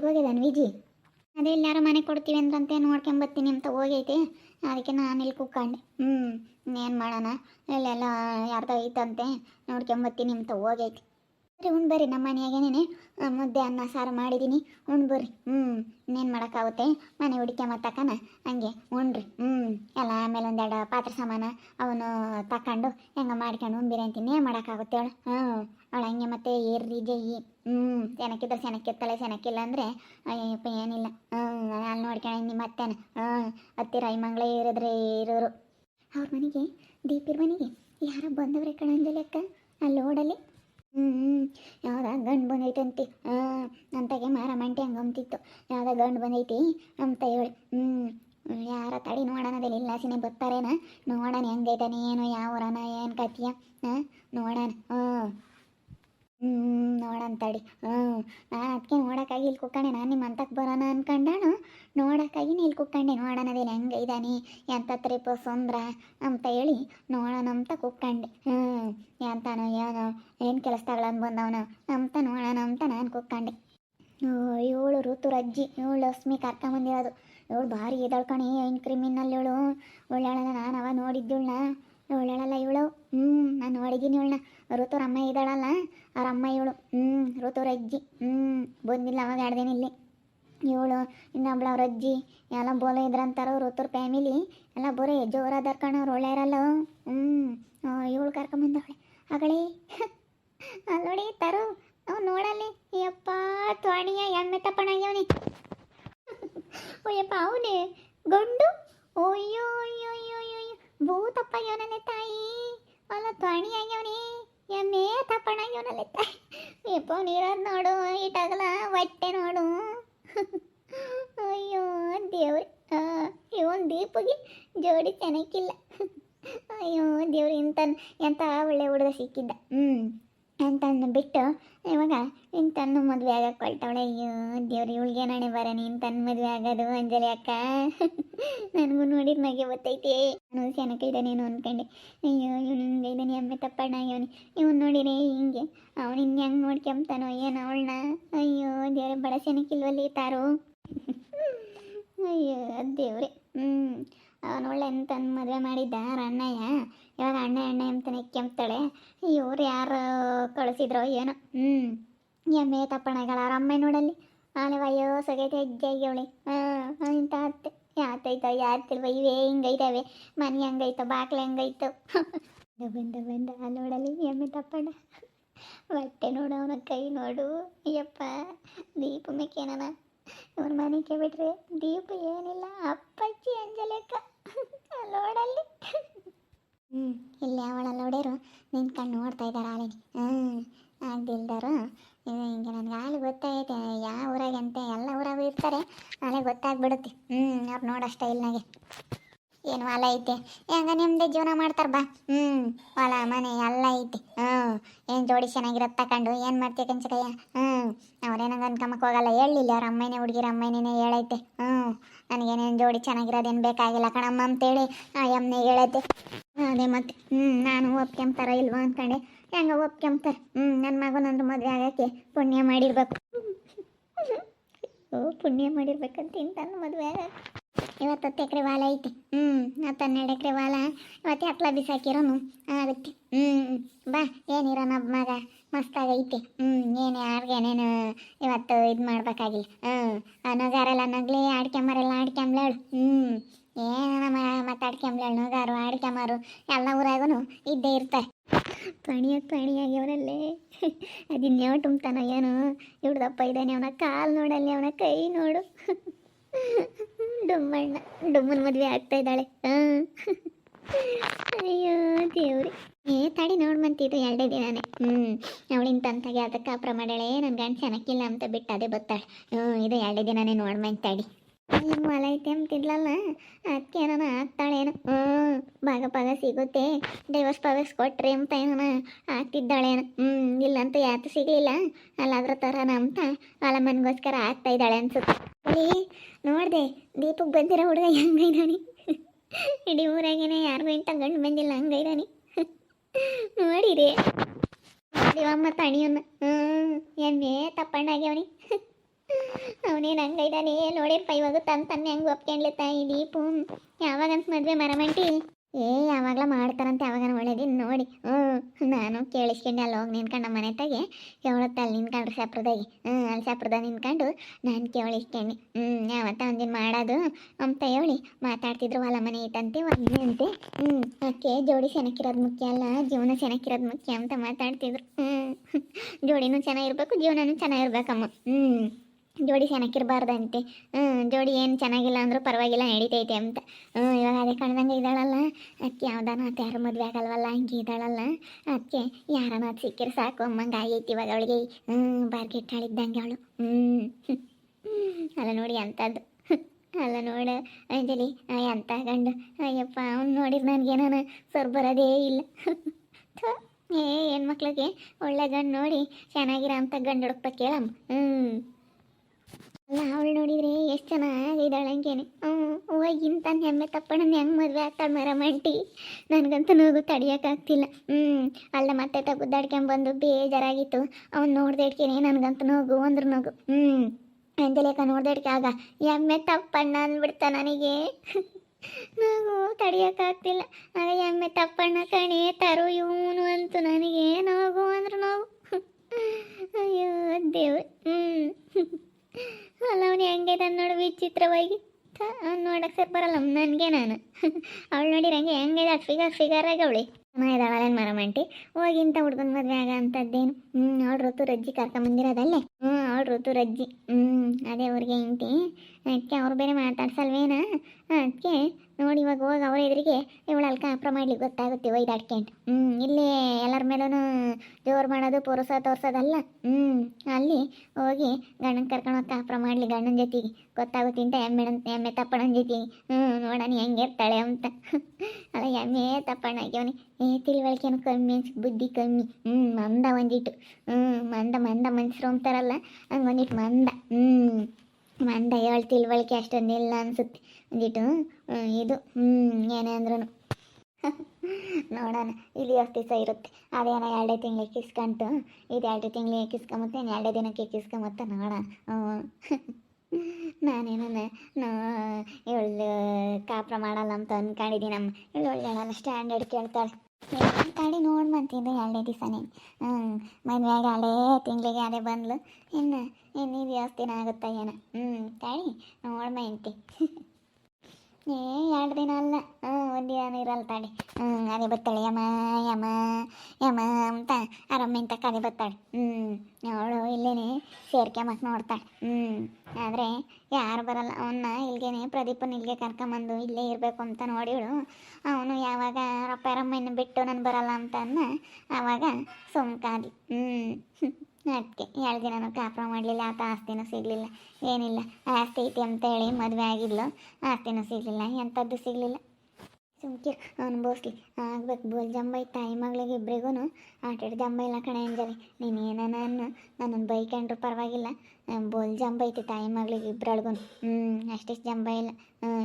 ಎಲ್ಲಿಗೆ ಹೋಗಿದ್ದಾನೆ ವಿಜಿ. ಅದೇ ಎಲ್ಲಾರು ಮನೆ ಕೊಡ್ತೀವಿ ಅಂದ್ರಂತೆ ನೋಡ್ಕೊಂಬತ್ತೀನಿ ಅಂತ ಹೋಗೈತೆ. ಅದಕ್ಕೆ ನಾನು ಇಲ್ಲಿ ಕೂತ್ಕೊಂಡೆ. ಹ್ಞೂ ಏನು ಮಾಡೋಣ? ಇಲ್ಲೆಲ್ಲ ಯಾರ್ದೋ ಐತಂತೆ. ನೋಡ್ಕೊಂಬತ್ತೀನಿ ಅಂತ ಹೋಗೈತೆ. ಸರಿ ಉಣ್ ಬರ್ರಿ ನಮ್ಮ ಮನೆಯಾಗೇನೆ ಮುದ್ದೆ, ಅನ್ನ, ಸಾರು ಮಾಡಿದ್ದೀನಿ. ಉಣ್ ಬರ್ರಿ. ಹ್ಞೂ ಇನ್ನೇನು ಮಾಡೋಕ್ಕಾಗುತ್ತೆ? ಮನೆ ಹುಡ್ಕೊಂಬತ್ತಕನ ಹಂಗೆ ಉಣ್ರಿ ಹ್ಞೂ ಎಲ್ಲ ಆಮೇಲೆ ಒಂದೆರಡು ಪಾತ್ರೆ ಸಾಮಾನು ಅವನು ತಕೊಂಡು ಹೆಂಗೆ ಮಾಡ್ಕೊಂಡು ಉಣ್ಬಿರಿ ಅಂತೀನಿ. ಏನು ಮಾಡೋಕ್ಕಾಗುತ್ತೆ ಹೇಳು? ಹ್ಞೂ ಅವಳು ಹಂಗೆ ಮತ್ತೆ ಏರ್ರಿ, ಜೈ ಹ್ಞೂ ಸೆನಕ್ಕಿದ್ರೆ ಸೆನಕ್ಕಿರ್ತಾಳೆ ಸೆನಕ್ಕಿಲ್ಲ ಅಂದರೆ ಅಯ್ಯಪ್ಪ ಏನಿಲ್ಲ. ಹ್ಞೂ ಅಲ್ಲಿ ನೋಡ್ಕೊಳ ನಿಮ್ಮ ಅತ್ತೆನ. ಹ್ಞೂ ಅತ್ತಿ ಐಮಂಗ್ಳೇ ಇರಿದ್ರೆ ಇರೋರು ಅವ್ರ ಮನೆಗೆ, ದೀಪಿರ ಮನೆಗೆ ಯಾರ ಬಂದವ್ರೆ ಕಣಂಜಲಿ ಅಕ್ಕ ಅಲ್ಲಿ ಓಡಲ್ಲಿ ಹ್ಞೂ ಯಾವ್ದ ಗಂಡು ಬಂದೈತಂತಿ ಹಾಂ ಅಂತಾಗೆ ಮಾರಮಂಟಿ ಹಂಗೆ ಅಂತಿತ್ತು ಯಾವ್ದ ಗಂಡು ಬಂದೈತಿ ಅಂತ ಹೇಳಿ. ಹ್ಞೂ ಯಾರ ತಡಿ ನೋಡೋಣದಲ್ಲಿ ಇಲ್ಲ ಸಿನೆ ಬರ್ತಾರೇನ? ನೋಡೋಣ ಹೆಂಗೈತಾನೆ, ಏನು ಯಾವ ಊರನ, ಏನು ಕತಿಯ ಹಾಂ, ನೋಡೋಣ. ಹ್ಞೂ ಹ್ಞೂ ನೋಡೋಣ ತಡಿ ಹ್ಞೂ ನಾನು ಅದಕ್ಕೆ ನೋಡೋಕ್ಕಾಗಿ ಇಲ್ಲಿ ಕುಕ್ಕಂಡೆ ನಾನು ನಿಮ್ಮ ಅಂತಕ್ಕೆ ಬರೋಣ ಅನ್ಕೊಂಡಾನು. ನೋಡೋಕ್ಕಾಗಿ ಇಲ್ಲಿ ಕುಕ್ಕಂಡೆ ನೋಡೋಣದಿಲ್ಲ ಹೆಂಗೆ ಇದ್ದಾನೆ ಎಂತ ತ್ರಿಪ ಸುಂದ್ರ ಅಂತ ಹೇಳಿ ನೋಡೋಣ ಅಂತ ಕುಕ್ಕಂಡೆ ಹ್ಞೂ ಎಂತಾನೋ ಏನೋ, ಏನು ಕೆಲಸಗಳನ್ನ ಬಂದವನ ಅಂತ ನೋಡೋಣ ಅಂತ ನಾನು ಕುಕ್ಕಂಡೆ ಇವಳು ಋತುರಜ್ಜಿ ಇವಳು ಲಕ್ಷ್ಮಿ ಕರ್ಕೊಂಬಂದಿರೋದು. ಇವಳು ಭಾರಿ ಎದಳ್ಕಣಿ ಏನು ಕ್ರಿಮಿನಲ್ ಇವಳು ಒಳ್ಳೆ ನಾನು ಅವ ನೋಡಿದ್ದುಳ್ನ. ಒಳ್ಳೆಳಲ್ಲ ಇವಳು. ಹ್ಞೂ ನಾನು ನೋಡಿದ್ದೀನಿ ಇವಳನ್ನ. ಋತುರ ಅಮ್ಮ ಇದ್ದಾಳಲ್ಲ, ಅವ್ರ ಅಮ್ಮ ಇವಳು. ಹ್ಞೂ ಅಜ್ಜಿ. ಹ್ಞೂ ಬಂದಿಲ್ಲ ಅವಾಗ ಆಡ್ದೇನೆ ಇಲ್ಲಿ. ಇವಳು, ಇನ್ನೊಬ್ಳು ಅವ್ರ ಅಜ್ಜಿ, ಎಲ್ಲ ಬೋಲೋ ಇದ್ರಂತಾರೋ ಋತುರ್ ಫ್ಯಾಮಿಲಿ ಎಲ್ಲ ಬರೀ ಜೋರಾದ ಕಣವ್ರು ಒಳ್ಳೆ ಇರಲ್ಲ ಹ್ಞೂ ಇವಳು ಕರ್ಕೊಂಬಂದವಳೆ ಅಗಳೇ ನೋಡಿ, ತರು. ಅವ್ನು ನೋಡಲ್ಲಿ. ಯಪ್ಪ, ತ್ವಾಣಿಯ ಎಮ್ಮೆ ತಪ್ಪಣಾಗ್ಯವನಿ ಓಯಪ್ಪ, ಅವನೇ. ಗಂಡು. ಓಯ್ಯೋ ಅಯ್ಯೋ. ಅಯ್ಯೋ ಅಯ್ಯೋ ಅಯ್ಯೋ ಭೂತಪ್ಪ ಇವನಲ್ಲೇ ತಾಯಿ ಅಲ್ಲ ತ್ವಾಣಿ ಆಗ್ಯವನಿ, ಎಮ್ಮೆ ತಪ್ಪಣಾಗ್ಯವನಲ್ಲೇ ತಾಯಿ. ಯಪ್ಪ ನೀರದ್ ನೋಡು ಇಟಾಗಲ ಹೊಟ್ಟೆ ನೋಡು. ಅಯ್ಯೋ, ದೇವ್ರಿ ಇವನ್ ದೀಪಗೆ ಜೋಡಿ ಚೆನ್ನಾಗಿಲ್ಲ ಅಯ್ಯೋ, ದೇವ್ರಿ ಇಂತ ಎಂತ ಒಳ್ಳೆ ಹುಡುಗ ಸಿಕ್ಕಿದ್ದ. ಹ್ಞೂ ಅಂತಂದು ಬಿಟ್ಟು, ಇವಾಗ ಇಂತನ್ನು ಮದುವೆ ಆಗಕ್ಕೆ ಅಯ್ಯೋ, ದೇವ್ರಿ, ಇವಳಿಗೆ ನಾಳೆ ಬರೋಣ ತನ್ನ ಮದುವೆ ಆಗೋದು ಅಂಜಲಿ ಅಕ್ಕ. ನನಗೂ ನೋಡಿದ ಮಗೆ ಗೊತ್ತೈತೆ. ನಾನು ಚೆನ್ನಾಗಿದ್ದಾನೇನು ಅನ್ಕೊಂಡೆ. ಅಯ್ಯೋ, ಇವನು ಇದ್ದಾನೆ ಅಮ್ಮೆ ತಪ್ಪಣ್ಣ, ಇವನು. ಇವನು ನೋಡಿರಿ ಹಿಂಗೆ. ಅವನು ಇನ್ನು ಹೆಂಗೆ ನೋಡ್ಕೊಂತಾನೋ ಏನು ಅವಳನ್ನ. ಅಯ್ಯೋ, ದೇವ್ರೆ, ಬಡ ಚೆನ್ನಾಗಿಲ್ವಲ್ಲಿ ತಾರು. ಅಯ್ಯೋ, ದೇವ್ರೆ. ಹ್ಞೂ ಅವನು ಒಳ್ಳೆ ಅಂತಂದು ಮದುವೆ ಮಾಡಿದ್ದ ಅವ್ರ ಅಣ್ಣಯ್ಯ. ಇವಾಗ ಅಣ್ಣ ಅಣ್ಣ ಅಂತಾನೆ ಕೆಂಪ್ತಾಳೆ ಇವ್ರು ಯಾರು ಕಳಿಸಿದ್ರೋ ಏನೋ. ಹ್ಞೂ ಎಮ್ಮೆ ತಪ್ಪಣಗಳ ಅವ್ರ ಅಮ್ಮ ನೋಡಲ್ಲಿ. ಆಮೇಲೆ ಅಯ್ಯೋ ಸೊಗೈತೆ ಹೆಜ್ಜೆಗೆ ಅವಳಿ. ಹಾಂ ಇಂಥ ಅತ್ತೆ. ಯಾತೈತೋ, ಯಾತಿಲ್ವ, ಇವೇ ಹಿಂಗೈತವೆ. ಮನೆ ಹಂಗೈತೋ, ಬಾಕ್ಲೆ ಹಂಗೈತೋ. ಬಂದ ಬಂದ ನೋಡಲಿ ಎಮ್ಮೆ ತಪ್ಪಣ. ಬಟ್ಟೆ ನೋಡು ಅವನ ಕೈ ನೋಡು. ಅಯ್ಯಪ್ಪ, ದೀಪ ಮೇಕೇನನ. ಇವ್ರ ಮನೆ ಕೇಳಿಬಿಟ್ರೆ ದೀಪ ಏನಿಲ್ಲ. ಅಪ್ಪಾಜಿ ಅಂಜಲೇಕ. ನೋಡಲ್ಲಿ ಹ್ಞೂ ಇಲ್ಲಿ ಅವಳಲ್ಲ ನಿನ್ ನಿಂತ್ಕೊಂಡು ನೋಡ್ತಾ ಇದ್ದಾರೆ ಆಲಿನಿ ಹ್ಞೂ ಆಗ್ದಿಲ್ದಾರು. ಹಿಂಗೆ ನನಗೆ ಆಲಿ ಗೊತ್ತಾಗೈತೆ ಯಾವ ಊರಾಗಂತೆ ಎಲ್ಲ ಊರಾಗೂ ಇರ್ತಾರೆ. ಆಲೆ ಗೊತ್ತಾಗ್ಬಿಡುತ್ತೆ. ಹ್ಞೂ ಅವ್ರು ನೋಡೋ ಸ್ಟೈಲ್ನಾಗೆ ಏನು ಹೊಲ ಐತೆ? ಹೆಂಗ ನಿಮ್ಮದೇ ಜೀವನ ಮಾಡ್ತಾರೆ ಬಾ. ಹ್ಞೂ ಹೊಲ ಮನೆ ಎಲ್ಲ ಐತೆ. ಹ್ಞೂ ಏನು ಜೋಡಿ ಚೆನ್ನಾಗಿರತ್ತೆ ತಕೊಂಡು ಏನು ಮಾಡ್ತೀಯ ಕಂಚಕಯ್ಯ? ಹ್ಞೂ ಅವ್ರೇನಂಗ ಅನ್ಕಮಕ್ಕೆ ಹೋಗಲ್ಲ. ಹೇಳಿಲ್ಲ ಅವ್ರ ಅಮ್ಮನೇ ಹುಡುಗಿರ ಅಮ್ಮನೇ ಹೇಳೈತೆ. ಹ್ಞೂ ನನಗೇನೇನು ಜೋಡಿ ಚೆನ್ನಾಗಿರೋದೇನು ಬೇಕಾಗಿಲ್ಲ ಕಣಮ್ಮ ಅಂತೇಳಿ ಆ ಎಮ್ಮೆ ಹೇಳದ್ದೆ. ಅದೇ ಮತ್ತೆ ಹ್ಞೂ ನಾನು ಒಪ್ಕೊಂತಾರ ಇಲ್ವಾ ಅಂದ್ಕೊಂಡೆ ಹೆಂಗ ಒಪ್ಕೊಂತಾರೆ ಹ್ಞೂ ನನ್ನ ಮಗನಂದ್ರೆ ಮದುವೆ ಆಗೋಕ್ಕೆ ಪುಣ್ಯ ಮಾಡಿರ್ಬೇಕು. ಓ, ಪುಣ್ಯ ಮಾಡಿರ್ಬೇಕಂತ ಇಂತಂದು ಮದುವೆ ಆಗ. ಇವತ್ತು ಹತ್ತು ಎಕರೆ ಹೊಲ ಐತಿ. ಹ್ಞೂ ಹತ್ತು ಹನ್ನೆರಡು ಎಕರೆ ವಾಲ. ಇವತ್ತು ಹತ್ಲ ಬಿಸಾಕಿರೋನು ಆಗುತ್ತೆ. ಹ್ಞೂ ಬಾ ಏನಿರೋಣ ಮಗ? ಮಸ್ತಾಗೈತಿ ಹ್ಞೂ ಏನು ಯಾರಿಗೆ ಏನೇನು ಇವತ್ತು ಇದು ಮಾಡ್ಬೇಕಾಗಿಲ್ಲ ಹ್ಞೂ ನಗಾರೆಲ್ಲ ನಗ್ಲಿ ಆಡ್ಕೊಂಬರೆಲ್ಲ ಆಡ್ಕೊಂಬ್ಲೇಳು ಹ್ಞೂ ಏನ ಮಾತಾಡ್ಕೊಂಬ್ಲೇಳು ನಗಾರು ಆಡ್ಕೊಂಬಾರು ಎಲ್ಲ ಊರಾಗೂ ಇದ್ದೇ ಇರ್ತಾರೆ. ಪಣಿಯಾಗಿ ಪಣಿಯಾಗಿ ಅವನಲ್ಲೇ ಅದಿನ್ಯಾವ ತುಂಬ್ತಾನ ಏನು. ಇವ್ರದಪ್ಪ ಇದ್ದಾನೆ ಅವನ ಕಾಲು ನೋಡಲ್ಲಿ, ಅವನ ಕೈ ನೋಡು. ಡುಮ್ಮಣ್ಣ, ಡುಮ್ಮನ ಮದುವೆ ಆಗ್ತಾ ಇದ್ದಾಳೆ. ಹಾಂ ಅಯ್ಯೋ, ದೇವ್ರಿ. ಏ, ತಡಿ ನೋಡ್ಮಂತಿದ್ದು ಎರಡೇ ದಿನಾನೇ. ಹ್ಞೂ ಅವಳಿಂತ ಅದಕ್ಕ ಅದಕ್ಕೆ ಪ್ರಮಾಣಳೆ ನನ್ನ ಗಂಡ ಚೆನ್ನಾಗಿಲ್ಲ ಅಂತ ಬಿಟ್ಟು ಅದೇ ಬತ್ತಾಳೆ. ಹ್ಞೂ ಇದು ಎರಡೇ ದಿನನೇ ನೋಡ್ಮಂತ ತಡಿ ನಿಮ್ಮ ಹೊಲ ಐತೆ ಅಂತಿದ್ಲಲ್ಲ ಅದಕ್ಕೆ ಏನಾನ ಆಗ್ತಾಳೇನು ಹ್ಞೂ ಭಾಗ ಭಾಗ ಸಿಗುತ್ತೆ. ಡೈವರ್ಸ್ ಪವರ್ಸ್ ಕೊಟ್ರಿ ಅಂತ ಏನಾನ ಆಗ್ತಿದ್ದಾಳೇನು ಹ್ಞೂ ಯಾತು ಸಿಗಲಿಲ್ಲ. ಅಲ್ಲಾದ್ರ ಥರನ ಅಂತ ಹೊಲ ಆಗ್ತಾ ಇದ್ದಾಳೆ ಅನ್ಸುತ್ತೆ. ಅಲ್ಲಿ ನೋಡಿದೆ, ದೀಪಕ್ ಬಂದಿರೋ ಹುಡುಗ ಹೆಂಗೈದಾನಿ ಇಡೀ ಊರಾಗೇನೆ ಯಾರಿಗೂ ಇಂಥ ಗಂಡು ಬಂದಿಲ್ಲ ಹಂಗೈದಾನಿ ನೋಡಿರಿ. ಅಮ್ಮ ತಣಿಯನ್ನ ಹ್ಞೂ ಎಮ್ಮೆ ಅವನಿ. ಅವನೇ ಅವನೇನು ಹಂಗೈದಾನೆ ನೋಡಿರ್ಪ ಇವಾಗ ತನ್ನ ತನ್ನೆ ಹೆಂಗೆ ಒಪ್ಕೊಂಡ್ಲೆ ತಾಯಿ ದೀಪು ಯಾವಾಗಂತ ಮದುವೆ ಮರಮಂಟಿ? ಏ ಯಾವಾಗಲ ಮಾಡ್ತಾರಂತೆ ಯಾವಾಗ ಒಳ್ಳೇದಿ. ನೋಡಿ, ಹ್ಞೂ, ನಾನು ಕೇಳಿಸ್ಕೊಂಡೆ ಅಲ್ಲಿ ಹೋಗಿ ನಿನ್ಕೊಂಡು ನಮ್ಮ ಮನೆ ತಾಗೆ ಕೇಳತ್ತೆ ಅಲ್ಲಿ ನಿನ್ಕೊಂಡ್ರೆ ಸಪ್ರದಾಗಿ ಹ್ಞೂ, ಅಲ್ಲಿ ಸಪ್ರದ ನಿನ್ಕೊಂಡು ನಾನು ಕೇಳಿಸ್ಕೊಂಡೆ. ಹ್ಞೂ, ಯಾವತ್ತ ಒಂದಿನ ಮಾಡೋದು ಅಂತ ಹೇಳಿ ಮಾತಾಡ್ತಿದ್ರು ಹೊಲ ಮನೆ ಐತಂತೆ ಒಂದೇ ಅಂತೆ. ಹ್ಞೂ ಅಕ್ಕೆ ಜೋಡಿ ಚೆನ್ನಾಗಿರೋದು ಮುಖ್ಯ ಅಲ್ಲ, ಜೀವನ ಚೆನ್ನಾಗಿರೋದು ಮುಖ್ಯ ಅಂತ ಮಾತಾಡ್ತಿದ್ರು. ಹ್ಞೂ, ಜೋಡಿನೂ ಚೆನ್ನಾಗಿರ್ಬೇಕು, ಜೀವನನೂ ಚೆನ್ನಾಗಿರ್ಬೇಕಮ್ಮ. ಹ್ಞೂ. ಜೋಡಿ ಸೆನಕ್ಕಿರಬಾರ್ದಂತೆ ಹ್ಞೂ ಜೋಡಿ ಏನು ಚೆನ್ನಾಗಿಲ್ಲ ಅಂದರೂ ಪರವಾಗಿಲ್ಲ ನಡೀತೈತೆ ಅಂತ. ಹ್ಞೂ ಇವಾಗ ಅದೇ ಕಣ್ದಂಗೆ ಇದ್ದಾಳಲ್ಲ. ಅದಕ್ಕೆ ಯಾವ್ದಾನ ಆತ ಯಾರು ಮದುವೆ ಆಗಲ್ವಲ್ಲ, ಹಂಗೆ ಇದ್ದಾಳಲ್ಲ. ಅದಕ್ಕೆ ಯಾರನ ಅದು ಸಿಕ್ಕಿರೆ ಸಾಕು, ಅಮ್ಮಂಗೆ ಆಗೈತಿ ಇವಾಗ ಅವಳಿಗೆ. ಹ್ಞೂ ಬಾರ್ಗೆಟ್ಟಾಳಿದ್ದಂಗೆ ಅವಳು. ಹ್ಞೂ ಅಲ್ಲ ನೋಡಿ ಅಂಥದ್ದು ಅಲ್ಲ ನೋಡು, ಅಂಜಲಿ ಅಂತ ಗಂಡು. ಅಯ್ಯಪ್ಪ, ಅವ್ನು ನೋಡಿದ್ರೆ ನನಗೇನಾನ ಸರ್ ಬರೋದೇ ಇಲ್ಲ. ಏ, ಹೆಣ್ಮಕ್ಳಿಗೆ ಒಳ್ಳೆ ಗಂಡು ನೋಡಿ, ಚೆನ್ನಾಗಿರೋ ಅಂಥ ಗಂಡು ಹುಡುಕ್ಬೇಕು ಕೇಳಮ್ಮ. ಹ್ಞೂ ಅಲ್ಲ, ಅವಳು ನೋಡಿದ್ರೆ ಎಷ್ಟು ಚೆನ್ನಾಗಿದ್ದಾಳೆ ಹಂಗೇನೆ. ಹ್ಞೂ ಹೋಗಿಂತ ಹೆಮ್ಮೆ ತಪ್ಪಣ್ಣ ಹೆಂಗೆ ಮದುವೆ ಆಗ್ತಾಳೆ ಮರಮಂಟಿ. ನನಗಂತೂ ನೋವು ತಡಿಯೋಕ್ಕಾಗ್ತಿಲ್ಲ ಹ್ಞೂ ಅಲ್ಲ, ಮತ್ತೆ ತಗುದ್ದಾಡ್ಕೊಂಬಂದು ಬೇಜಾರಾಗಿತ್ತು. ಅವ್ನು ನೋಡ್ದೇಡ್ಕೇನೆ ನನಗಂತೂ ನೋಗು ಅಂದ್ರೆ ನೋಗು ಹ್ಞೂ ಅಂಜಲೇಕ ನೋಡ್ದೇಡ್ಕೆ ಆಗ ಎಮ್ಮೆ ತಪ್ಪಣ್ಣ ಅಂದ್ಬಿಡ್ತ ನನಗೆ. ನಾವು ತಡಿಯೋಕ್ಕಾಗ್ತಿಲ್ಲ ಆಗ ಎಮ್ಮೆ ತಪ್ಪಣ್ಣ ಕಣೆ, ತರು ಇವನು ಅಂತು ನನಗೆ ನೋವು ಅಂದ್ರೆ ನೋವು. ಅಯ್ಯೋ, ದೇವ್ರು. ಹ್ಞೂ ಅವನು ಹೆಂಗೆ ನೋಡು ವಿಚಿತ್ರವಾಗಿ. ಅವ್ನು ನೋಡಕ್ಕೆ ಸರ್ ಬರಲ್ಲ, ನನಗೆ ನಾನು. ಅವಳು ನೋಡಿರ ಹಂಗೆ, ಹೆಂಗೆ ಫಿಗರ್ ಫಿಗರ್ ಆಗಿ ಅವಳಿ. ಮರಮಂಟಿ ಮರಮಂಟಿ ಇಂಥ ಹುಡ್ಗನ ಮದುವೆ ಆಗ ಅಂಥದ್ದೇನು ಹ್ಞೂ ಅವಳು ಋತು ರಜ್ಜಿ ಕರ್ಕೊಂಬಂದಿರೋದಲ್ಲೇ? ಹ್ಞೂ ಅವಳು ಋತು ರಜ್ಜಿ. ಹ್ಞೂ ಅದೇ ಊರಿಗೆ ಹೆಂಡ್ತಿ. ಅದಕ್ಕೆ ಅವ್ರು ಬೇರೆ ಮಾತಾಡ್ಸಲ್ವೇನ? ಅದಕ್ಕೆ ನೋಡಿ ಇವಾಗ ಹೋಗಿ ಅವ್ರ ಎದುರಿಗೆ ಇವಳು ಅಲ್ಲಿ ಕಾಪ್ರ ಮಾಡ್ಲಿಕ್ಕೆ ಗೊತ್ತಾಗುತ್ತೆ ಒಯ್ದಾಡ್ಕೊಂಡು ಹ್ಞೂ ಇಲ್ಲಿ ಎಲ್ಲರ ಮೇಲೂ ಜೋರು ಮಾಡೋದು ಪುರುಷ ತೋರ್ಸೋದಲ್ಲ. ಹ್ಞೂ ಅಲ್ಲಿ ಹೋಗಿ ಗಂಡನ ಕರ್ಕೊಂಡು ಕಾಪ್ರ ಮಾಡಲಿ ಗಂಡನ ಜೊತೆಗೆ. ಗೊತ್ತಾಗುತ್ತೆ ಅಂತ ಎಮ್ಮೆ ಎಮ್ಮೆ ತಪ್ಪಣ್ಣನ ಜೊತೆಗೆ ಹ್ಞೂ ನೋಡೋಣ ಹೆಂಗಿರ್ತಾಳೆ ಅಂತ. ಅಲ್ಲ, ಎಮ್ಮೆ ತಪ್ಪಣ್ಣ ಆಗ್ಯವನಿ. ಏ, ತಿಳಿವಳಿಕೆನು ಕಮ್ಮಿ ಅನ್ಸಿ, ಬುದ್ಧಿ ಕಮ್ಮಿ. ಹ್ಞೂ ಮಂದ ಒಂದಿಟ್ಟು. ಹ್ಞೂ ಮಂದ ಮಂದ ಮನ್ಸರು ಅಂತಾರಲ್ಲ, ಹಂಗೆ ಒಂದಿಟ್ಟು ಮಂದ. ಹ್ಞೂ ಮಂದ ಹೇಳಿ ತಿಳುವಳಿಕೆ ಅಷ್ಟೊಂದಿಲ್ಲ ಅನ್ಸುತ್ತೆ. ಒಂದಿಟ್ಟು ಇದು ಹ್ಞೂ ಏನೇ ಅಂದ್ರೂ ನೋಡೋಣ ಇಲ್ಲಿ ಎಷ್ಟು ದಿವಸ ಇರುತ್ತೆ. ಅದೇನೋ ಎರಡೇ ತಿಂಗಳಿಗೆ ಕಿಸ್ಕೊಂಡು ಇದು ಎರಡು ತಿಂಗಳಿಗೆ ಕಿಸ್ಕೊಂಬತ್ತೆ ಇನ್ನು ಎರಡೇ ದಿನಕ್ಕೆ ಕಿಸ್ಕೊಂಬತ್ತೆ ನೋಡೋಣ. ಹ್ಞೂ ನಾನೇನು ಇವಳು, ಕಾಪ್ರ ಮಾಡಲ್ಲ ಅಂತ ಅಂದ್ಕೊಂಡಿದ್ದೀನಮ್ಮ ಇವಳು ಒಳ್ಳೆ ಸ್ಟ್ಯಾಂಡರ್ಡ್ ಕೇಳ್ತಾಳೆ. ತಾಳಿ ನೋಡ್ಮಂತಿದ್ದು ಎರಡೇ ದಿವಸನೇ. ಹ್ಞೂ ಮದುವೆಯಾಗ ಅಲ್ಲೇ ತಿಂಗಳಿಗೆ ಅದೇ ಬಂದ್ಲು. ಇನ್ನು ಇನ್ನು ಇದು ದಿನ ಆಗುತ್ತಾ ಏನೋ. ಹ್ಞೂ ತಾಳಿ ನೋಡ್ಮ ಎಂತಿ ಏ, ಎರಡು ದಿನ ಅಲ್ಲ. ಹ್ಞೂ ಒಂದು ದಿನ ಇರಲ್ಲ ತಾಳಿ. ಹ್ಞೂ ಅದೇ ಬರ್ತಾಳೆ ಯಮ ಯಮ ಯಮ ಅಂತ ಆರಾಮಿಂತ ಕದೆ ಬರ್ತಾಳೆ ಹ್ಞೂ ಅವಳು ಇಲ್ಲೇನೆ ಸೇರ್ಕೊಂಬಕ್ಕೆ ನೋಡ್ತಾಳೆ. ಹ್ಞೂ ಆದರೆ ಯಾರು ಬರಲ್ಲ. ಅವನ್ನ ಇಲ್ಲಿಗೆ ಪ್ರದೀಪನ ಇಲ್ಲಿಗೆ ಕರ್ಕೊಂಬಂದು ಇಲ್ಲೇ ಇರಬೇಕು ಅಂತ ನೋಡಿಳು ಅವನು ಯಾವಾಗ ರಪ್ಪರಮ್ಮನ ಬಿಟ್ಟು ನಾನು ಬರಲ್ಲ ಅಂತ ಅನ್ನ ಆವಾಗ ಸುಮ್ಕಾದಿ. ಹ್ಞೂ ಅದಕ್ಕೆ ಎರಡು ದಿನ ಕಾಪ್ರ ಮಾಡಲಿಲ್ಲ. ಆತ ಆಸ್ತಿನೂ ಸಿಗಲಿಲ್ಲ. ಏನಿಲ್ಲ. ಆಸ್ತಿ ಐತಿ ಅಂತೇಳಿ ಮದುವೆ ಆಗಿದ್ಲು. ಆಸ್ತಿನೂ ಸಿಗಲಿಲ್ಲ. ಎಂಥದ್ದು ಸಿಗಲಿಲ್ಲ. ಸುಮ್ಕಿ ಅನುಭವಿಸ್ಲಿ ಆಗ್ಬೇಕು ಬೋಲ್, ಜಂಬೈ ತಾಯಿ ಮಗಳಿಗೆ ಇಬ್ಬರಿಗೂ ಆಟಾಡಿ, ಜಂಬ ಇಲ್ಲ ಕಣೆ ಅಂಜಲಿ. ನೀನು ಏನ ನಾನು ನನ್ನನ್ನು ಬೈಕೊಂಡ್ರು ಪರವಾಗಿಲ್ಲ. ಬೋಲ್, ಜಂಬ ಐತಿ ತಾಯಿ ಮಗಳಿಗೆ ಇಬ್ಬರಳ್ಗೂ ಹ್ಞೂ ಅಷ್ಟಿಷ್ಟು ಜಂಬ ಇಲ್ಲ.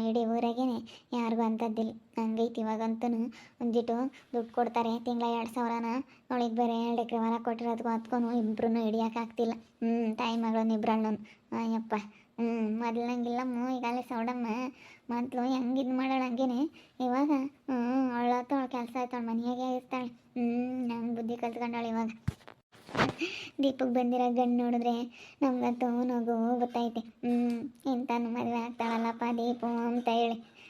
ಇಡೀ ಊರಾಗೇನೆ ಯಾರಿಗೂ ಅಂಥದ್ದಿಲ್ಲ ಹಂಗೈತಿ ಇವಾಗಂತೂ ಒಂದಿಟ್ಟು ದುಡ್ಡು ಕೊಡ್ತಾರೆ. ತಿಂಗಳ ಎರಡು ಸಾವಿರನ ಅವಳಿಗೆ ಬೇರೆ ಎರಡು ಎಕರೆ ಹೊಲ ಕೊಟ್ಟಿರೋದಕ್ಕೂ ಹತ್ಕೊಂಡು ಇಬ್ಬರೂ ಹಿಡಿಯೋಕ್ಕಾಗ್ತಿಲ್ಲ ಹ್ಞೂ ತಾಯಿ ಮಗಳನ್ನು ಇಬ್ಬರಣ್ಣನು ಅಯ್ಯಪ್ಪ ಹ್ಞೂ ಮೊದಲಂಗಿಲ್ಲಮ್ಮ ಈಗಾಗಲೇ ಸೌಡಮ್ಮ. ಮೊದಲು ಹೆಂಗೆ ಇದು ಮಾಡೋಳು ಹಂಗೇನೆ. ಇವಾಗ ಹ್ಞೂ ಅವಳು ಕೆಲಸ ಆಯ್ತು, ಅವಳು ಮನೆಯಾಗೆ ಇರ್ತಾಳೆ. ಹ್ಞೂ ನಂಗೆ ಬುದ್ಧಿ ಕಲ್ತ್ಕೊಂಡವಳು ಇವಾಗ. ದೀಪಕ್ಕೆ ಬಂದಿರೋ ಗಂಡು ನೋಡಿದ್ರೆ ನಮ್ಗಂತೂ ನಗು ಗೊತ್ತೈತೆ ಹ್ಞೂ ಇಂಥ ಮದುವೆ ಆಗ್ತಾಳಲ್ಲಪ್ಪ ದೀಪು ಅಂತ ಹೇಳಿ.